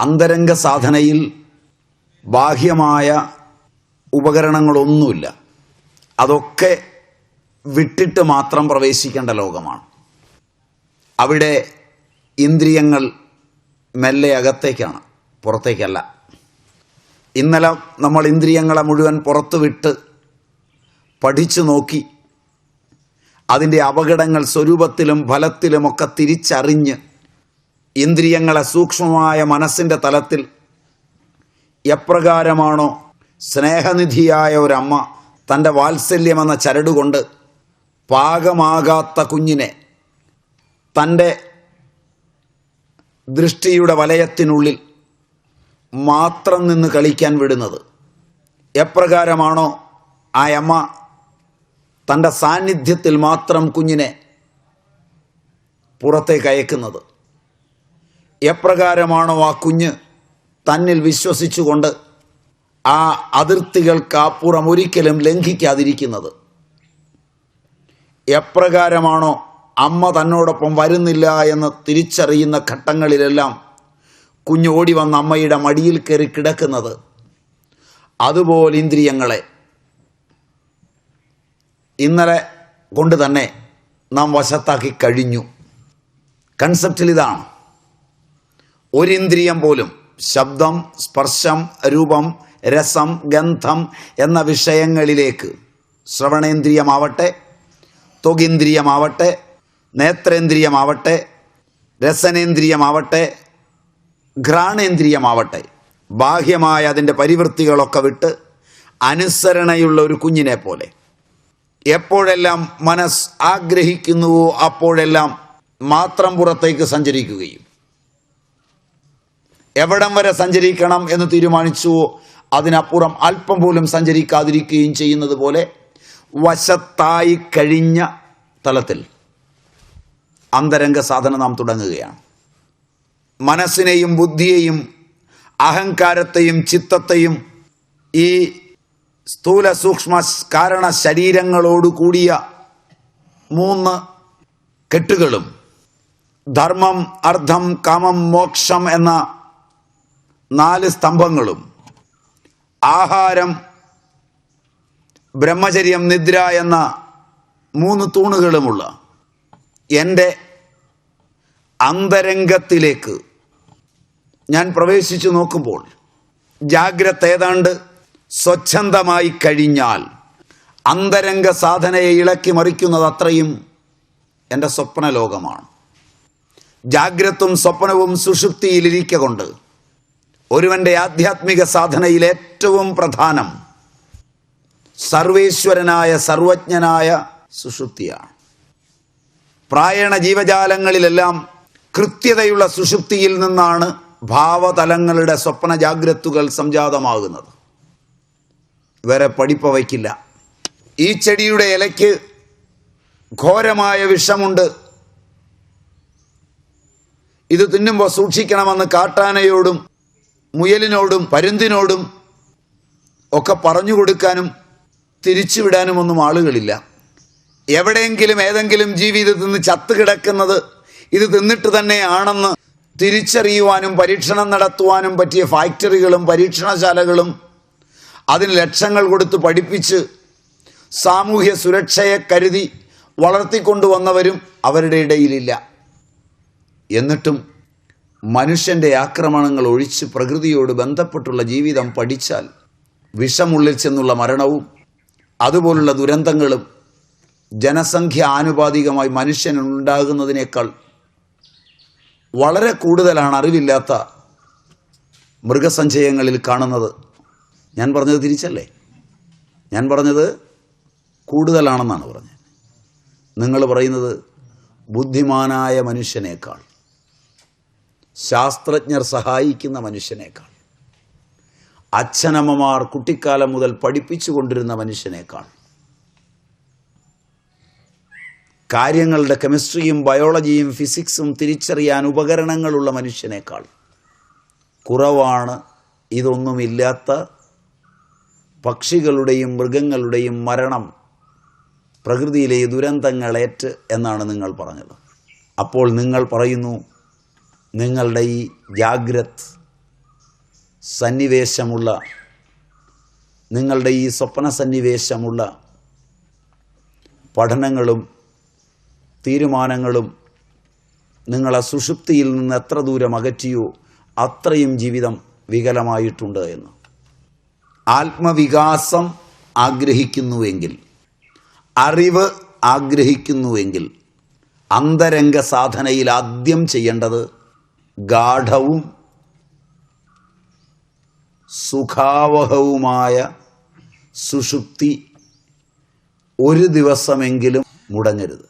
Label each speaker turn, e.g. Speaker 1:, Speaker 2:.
Speaker 1: അന്തരംഗ സാധനയിൽ ബാഹ്യമായ ഉപകരണങ്ങളൊന്നുമില്ല. അതൊക്കെ വിട്ടിട്ട് മാത്രം പ്രവേശിക്കേണ്ട ലോകമാണ്. അവിടെ ഇന്ദ്രിയങ്ങൾ മെല്ലെ അകത്തേക്കാണ് പുറത്തേക്കല്ല. ഇന്നലെ നമ്മൾ ഇന്ദ്രിയങ്ങളെ മുഴുവൻ പുറത്തുവിട്ട് പഠിച്ചു നോക്കി അതിന്റെ അപകടങ്ങൾ സ്വരൂപത്തിലും ഫലത്തിലുമൊക്കെ തിരിച്ചറിഞ്ഞ് ഇന്ദ്രിയങ്ങളെ സൂക്ഷ്മമായ മനസ്സിന്റെ തലത്തിൽ എപ്രകാരമാണോ സ്നേഹനിധിയായ ഒരമ്മ തന്റെ വാത്സല്യമെന്ന ചരടുകൊണ്ട് പാകമാകാത്ത കുഞ്ഞിനെ തന്റെ ദൃഷ്ടിയുടെ വലയത്തിനുള്ളിൽ മാത്രം നിന്ന് കളിക്കാൻ വിടുന്നത്. എപ്രകാരമാണോ ആ അമ്മ തന്റെ സാന്നിധ്യത്തിൽ മാത്രം കുഞ്ഞിനെ പുറത്തേക്ക് അയക്കുന്നത്. എപ്രകാരമാണോ ആ കുഞ്ഞ് തന്നിൽ വിശ്വസിച്ചുകൊണ്ട് ആ അതിർത്തികൾക്ക് അപ്പുറം ഒരിക്കലും ലംഘിക്കാതിരിക്കുന്നത്? എപ്രകാരമാണോ അമ്മ തന്നോടൊപ്പം വരുന്നില്ല എന്ന് തിരിച്ചറിയുന്ന ഘട്ടങ്ങളിലെല്ലാം കുഞ്ഞ് ഓടി വന്ന് അമ്മയുടെ മടിയിൽ കയറി കിടക്കുന്നത്? അതുപോലെ ഇന്ദ്രിയങ്ങളെ. ഇന്നലെ കൊണ്ട് തന്നെ നാം വശത്താക്കി കഴിഞ്ഞു. കൺസെപ്റ്റിൽ ഇതാണ്. ഒരിന്ദ്രിയം പോലും ശബ്ദം സ്പർശം രൂപം രസം ഗന്ധം എന്ന വിഷയങ്ങളിലേക്ക് ശ്രവണേന്ദ്രിയമാവട്ടെ തൊകേന്ദ്രിയമാവട്ടെ നേത്രേന്ദ്രിയമാവട്ടെ രസനേന്ദ്രിയമാവട്ടെ ഘ്രാണേന്ദ്രിയമാവട്ടെ ബാഹ്യമായ അതിന്റെ പരിവൃത്തികളൊക്കെ വിട്ട് അനുസരണയുള്ള ഒരു കുഞ്ഞിനെ പോലെ. എപ്പോഴെല്ലാം മനസ്സ് ആഗ്രഹിക്കുന്നുവോ അപ്പോഴെല്ലാം മാത്രം പുറത്തേക്ക് സഞ്ചരിക്കുകയും എവിടം വരെ സഞ്ചരിക്കണം എന്ന് തീരുമാനിച്ചുവോ അതിനപ്പുറം അല്പം പോലും സഞ്ചരിക്കാതിരിക്കുകയും ചെയ്യുന്നത് പോലെ വശത്തായി കഴിഞ്ഞ തലത്തിൽ അന്തരംഗ സാധന നാം തുടങ്ങുകയാണ്. മനസ്സിനെയും ബുദ്ധിയെയും അഹങ്കാരത്തെയും ചിത്തത്തെയും ഈ സ്ഥൂല സൂക്ഷ്മ കാരണ ശരീരങ്ങളോട് കൂടിയ മൂന്ന് കെട്ടുകളും ധർമ്മം അർത്ഥം കാമം മോക്ഷം എന്ന നാല് സ്തംഭങ്ങളും. ആഹാരം ബ്രഹ്മചര്യം നിദ്ര എന്ന മൂന്ന് തൂണുകളുമുള്ള എന്റെ അന്തരംഗത്തിലേക്ക് ഞാൻ പ്രവേശിച്ചു നോക്കുമ്പോൾ ജാഗ്രത ഏതാണ്ട് സ്വച്ഛന്തമായി കഴിഞ്ഞാൽ അന്തരംഗ സാധനയെ ഇളക്കി മറിക്കുന്നത് അത്രയും എന്റെ സ്വപ്നലോകമാണ്. ജാഗ്രത്തും സ്വപ്നവും സുഷുപ്തിയിലിരിക്ക കൊണ്ട് ഒരുവന്റെ ആധ്യാത്മിക സാധനയിൽ ഏറ്റവും പ്രധാനം സർവേശ്വരനായ സർവജ്ഞനായ സുഷുപ്തിയാണ്. പ്രായണ ജീവജാലങ്ങളിലെല്ലാം കൃത്യതയുള്ള സുഷുപ്തിയിൽ നിന്നാണ് ഭാവതലങ്ങളുടെ സ്വപ്ന ജാഗ്രത്തുകൾ സംജാതമാകുന്നത്. വേറെ പഠിപ്പ വയ്ക്കില്ല. ഈ ചെടിയുടെ ഇലയ്ക്ക് ഘോരമായ വിഷമുണ്ട്. ഇത് തിന്നുമ്പോൾ സൂക്ഷിക്കണമെന്ന് കാട്ടാനയോടും മുയലിനോടും പരുന്തിനോടും ഒക്കെ പറഞ്ഞു കൊടുക്കാനും തിരിച്ചുവിടാനുമൊന്നും ആളുകളില്ല. എവിടെയെങ്കിലും ഏതെങ്കിലും ജീവിതത്തിൽ നിന്ന് ചത്തു കിടക്കുന്നത് ഇത് തിന്നിട്ട് തന്നെയാണെന്ന് തിരിച്ചറിയുവാനും പരീക്ഷണം നടത്തുവാനും പറ്റിയ ഫാക്ടറികളും പരീക്ഷണശാലകളും അതിന് ലക്ഷങ്ങൾ കൊടുത്ത് പഠിപ്പിച്ച് സാമൂഹ്യ സുരക്ഷയെ കരുതി വളർത്തിക്കൊണ്ടുവന്നവരും അവരുടെ ഇടയിലില്ല. എന്നിട്ടും മനുഷ്യന്റെ ആക്രമണങ്ങൾ ഒഴിച്ച് പ്രകൃതിയോട് ബന്ധപ്പെട്ടുള്ള ജീവിതം പഠിച്ചാൽ വിഷമുള്ളിൽ ചെന്നുള്ള മരണവും അതുപോലുള്ള ദുരന്തങ്ങളും ജനസംഖ്യ ആനുപാതികമായി മനുഷ്യനുണ്ടാകുന്നതിനേക്കാൾ വളരെ കൂടുതലാണ് അറിവില്ലാത്ത മൃഗസഞ്ചയങ്ങളിൽ കാണുന്നത്. ഞാൻ പറഞ്ഞത് തിരിച്ചല്ലേ? ഞാൻ പറഞ്ഞത് കൂടുതലാണെന്നാണ് പറഞ്ഞത്. നിങ്ങൾ പറയുന്നത് ബുദ്ധിമാനായ മനുഷ്യനേക്കാൾ ശാസ്ത്രജ്ഞർ സഹായിക്കുന്ന മനുഷ്യനേക്കാൾ. അച്ഛനമ്മമാർ കുട്ടിക്കാലം മുതൽ പഠിപ്പിച്ചു കൊണ്ടിരുന്ന മനുഷ്യനേക്കാൾ. കാര്യങ്ങളുടെ കെമിസ്ട്രിയും ബയോളജിയും ഫിസിക്സും തിരിച്ചറിയാൻ ഉപകരണങ്ങളുള്ള മനുഷ്യനേക്കാൾ കുറവാണ് ഇതൊന്നുമില്ലാത്ത പക്ഷികളുടെയും മൃഗങ്ങളുടെയും മരണം പ്രകൃതിയിലെ ദുരന്തങ്ങളേറ്റ് എന്നാണ് നിങ്ങൾ പറഞ്ഞത്. അപ്പോൾ നിങ്ങൾ പറയുന്നു നിങ്ങളുടെ ഈ ജാഗ്രത് സന്നിവേശമുള്ള നിങ്ങളുടെ ഈ സ്വപ്ന സന്നിവേശമുള്ള പഠനങ്ങളും തീരുമാനങ്ങളും നിങ്ങളെ സുഷുപ്തിയിൽ നിന്ന് എത്ര ദൂരം അകറ്റിയോ അത്രയും ജീവിതം വികലമായിട്ടുണ്ട് എന്ന്. ആത്മവികാസം ആഗ്രഹിക്കുന്നുവെങ്കിൽ അറിവ് ആഗ്രഹിക്കുന്നുവെങ്കിൽ അന്തരംഗ സാധനയിൽ ആദ്യം ചെയ്യേണ്ടത് ഗാഠവും സുഖാവഹവുമായ സുഷുപ്തി ഒരു ദിവസമെങ്കിലും മുടങ്ങരുത്.